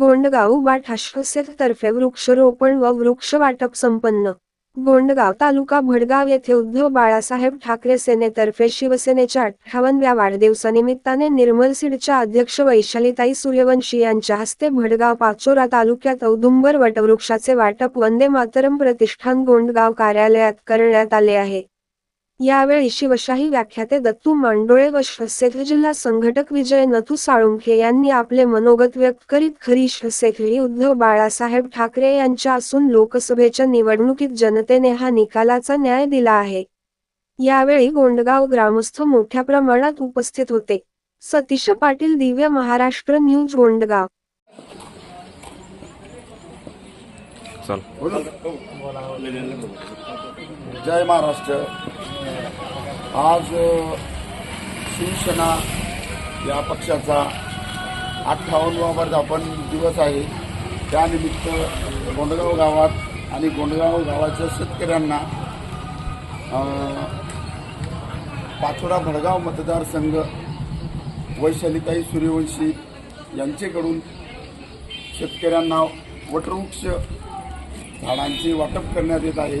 गोंडगाव बाट तर्फे वृक्षरोपण व वृक्ष वाटप संपन्न. गोंडगाव तालुका भडगाव येथे उद्धव बाळासाहेब ठाकरे सेनेतर्फे शिवसेनेच्या अठ्ठावनव्या वाढदिवसानिमित्ताने निर्मल सीडच्या अध्यक्ष वैशालीताई सूर्यवंशी यांच्या हस्ते भडगाव पाचोरा तालुक्यात औदुंबर वटवृक्षाचे वाटप वंदे मातरम प्रतिष्ठान गोंडगाव कार्यालयात करण्यात आले आहे. यावेळी शिवशाही व्याख्याते दत्तू मांडोळे व शसेख जिल्हा संघटक विजय नथू साळुंखे यांनी आपले मनोगत व्यक्त करीत खरी शसेखळी उद्धव बाळासाहेब ठाकरे यांच्या असून लोकसभेच्या निवडणुकीत जनतेने हा निकालाचा न्याय दिला आहे. यावेळी गोंडगाव ग्रामस्थ मोठ्या प्रमाणात उपस्थित होते. सतीश पाटील दिव्य महाराष्ट्र न्यूज गोंडगाव. चल. जय महाराष्ट्र. आज शिवसेना या पक्षाचा अठ्ठावन्नवा वर्धापन दिवस आहे. त्यानिमित्त गोंडगाव गावात आणि गोंडगाव गावाच्या शेतकऱ्यांना पाचोडा भडगाव मतदारसंघ वैशालीताई सूर्यवंशी यांचेकडून शेतकऱ्यांना वटवृक्ष झाडांचे वाटप करण्यात येत आहे.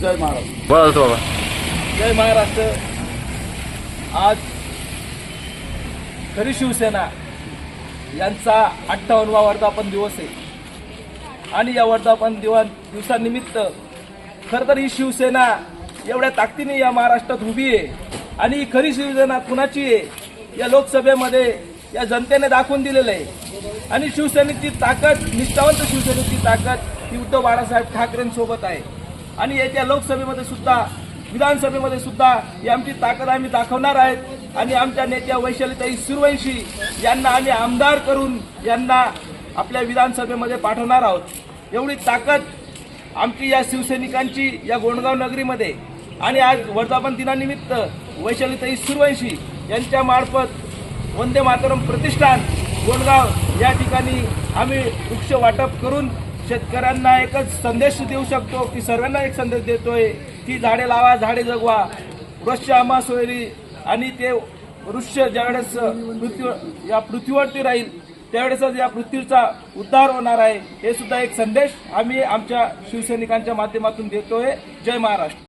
जय महाराष्ट्र. तो बाबा जय महाराष्ट्र. आज खरी शिवसेना यांचा अठ्ठावन्नवा वर्धापन दिवस आहे. आणि या वर्धापन दिवा दिवसानिमित्त खरं तर ही शिवसेना एवढ्या ताकदीने या महाराष्ट्रात उभी आहे. आणि ही खरी शिवसेना कुणाची आहे? या लोकसभेमध्ये या जनतेने दाखवून दिलेलं आहे. आणि शिवसेनेची ताकद निष्ठावंत शिवसेनेची ताकद ही उद्धव बाळासाहेब ठाकरेंसोबत आहे. आणि येत्या लोकसभेमध्ये सुद्धा विधानसभेमध्ये सुद्धा ही आमची ताकद आम्ही दाखवणार आहेत. आणि आमच्या नेत्या वैशालीताई सुरवंशी यांना आम्ही आमदार करून यांना आपल्या विधानसभेमध्ये पाठवणार आहोत. एवढी ताकद आमची या शिवसैनिकांची या गोंडगाव नगरीमध्ये. आणि आज वर्धापन दिनानिमित्त वैशालीताई सुरवंशी यांच्या मार्फत वंदे मातरम प्रतिष्ठान गोडगाव या ठिकाणी आम्ही वृक्ष वाटप करून शेतकऱ्यांना एकच संदेश देऊ शकतो की सर्वांना एक संदेश देतोय की झाडे लावा झाडे जगवा. वृक्ष आम्हा सोयरी आणि ते वृक्ष ज्यावेळेस पृथ्वी या पृथ्वीवरती राहील त्यावेळेसच या पृथ्वीचा उद्धार होणार आहे. हे सुद्धा एक संदेश आम्ही आमच्या शिवसैनिकांच्या माध्यमातून देतोय. जय महाराष्ट्र.